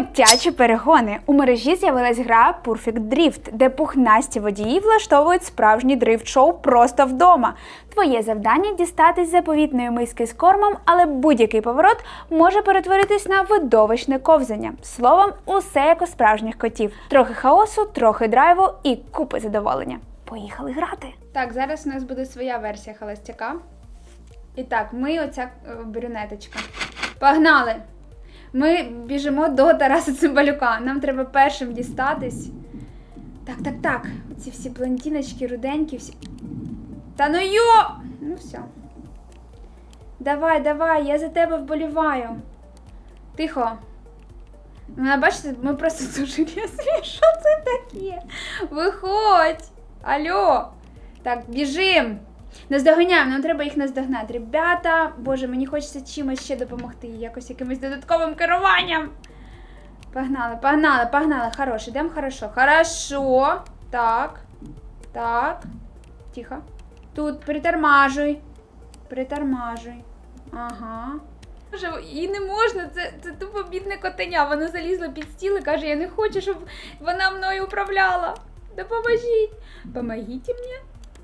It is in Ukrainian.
Котячі перегони у мережі з'явилась гра Perfect Drift, де пухнасті водії влаштовують справжній дрифт-шоу просто вдома. Твоє завдання дістатись заповітної миски з кормом, але будь-який поворот може перетворитись на видовищне ковзання. Словом, усе як у справжніх котів. Трохи хаосу, трохи драйву і купи задоволення. Поїхали грати. Так, зараз у нас буде своя версія холостяка. І так, ми оця е, брюнеточка. Погнали! Ми біжимо до Тараса Цимбалюка. Нам треба першим дістатись. Так, так, так. Ці всі блондіночки, руденькі, всі. Та ну йо! Ну все. Давай, давай, я за тебе вболіваю. Тихо. Ну, бачите, ми просто дуже різні. Що це таке? Виходь! Алло! Так, біжим! Наздоганяємо, нам треба їх наздогнати. Ребята, боже, мені хочеться чимось ще допомогти, якось якимось додатковим керуванням. Погнали, погнали, погнали. Хорош, ідемо хорошо. Хорошо. Так. Так. Тихо. Тут притормажуй. Притормажуй. Ага. І не можна, це, це тупо бідне котеня. Воно залізло під стіл і каже, я не хочу, щоб вона мною управляла. Допоможіть. Помогіть мені.